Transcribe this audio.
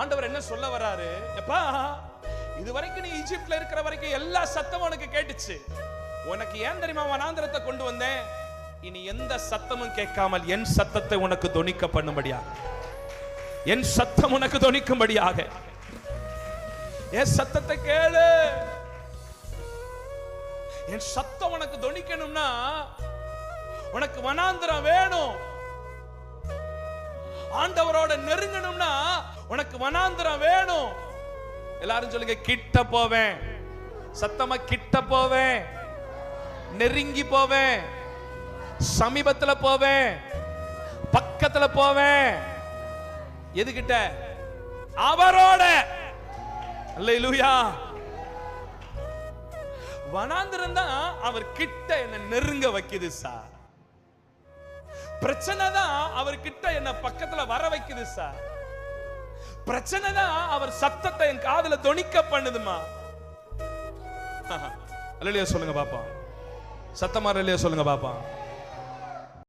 ஆண்டவர் என்ன சொல்ல வராரு? எப்பா இது வரைக்கும் நீ ஈஜிப்ட்ல இருக்கிற வரைக்கும் எல்லா சத்தமும் உனக்கு கேட்டுச்சு. உனக்கு ஏன் தெரியுமா வனாந்திரத்தை கொண்டு வந்தேன்? இனி எந்த சத்தமும் கேட்காமல் என் சத்தத்தை உனக்கு தொனிக்க பண்ணும்படியாக. என் சத்தம் உனக்கு தொனிக்கும்படியாக என் சத்தத்தை கேளு. என் சத்தம் உனக்கு தொனிக்கணும்னா உனக்கு வனாந்திரம் வேணும். ஆண்டவரோட நெருங்கணும்னா உனக்கு வனாந்திரம் வேணும். எல்லாரும் சொல்லுங்க கிட்ட போவேன். சத்தமா கிட்ட போவேன். நெருங்கி போவேன். சமீபத்துல போவேன். பக்கத்துல போவேன். எதுகிட்ட? அவரோட. அல்லேலூயா. வனாந்திரம் தான் அவர் கிட்ட என்ன நெருங்க வைக்குது சார். பிரச்சனை தான் அவர் கிட்ட என்ன பக்கத்துல வர வைக்குது சார் பிரச்சனை தான் அவர் சத்தத்தை என் காதுல தொனிக்க பண்ணுதுமா? அல்லையா சொல்லுங்க பாப்பா. சத்தமா இல்லையா சொல்லுங்க பாப்பா?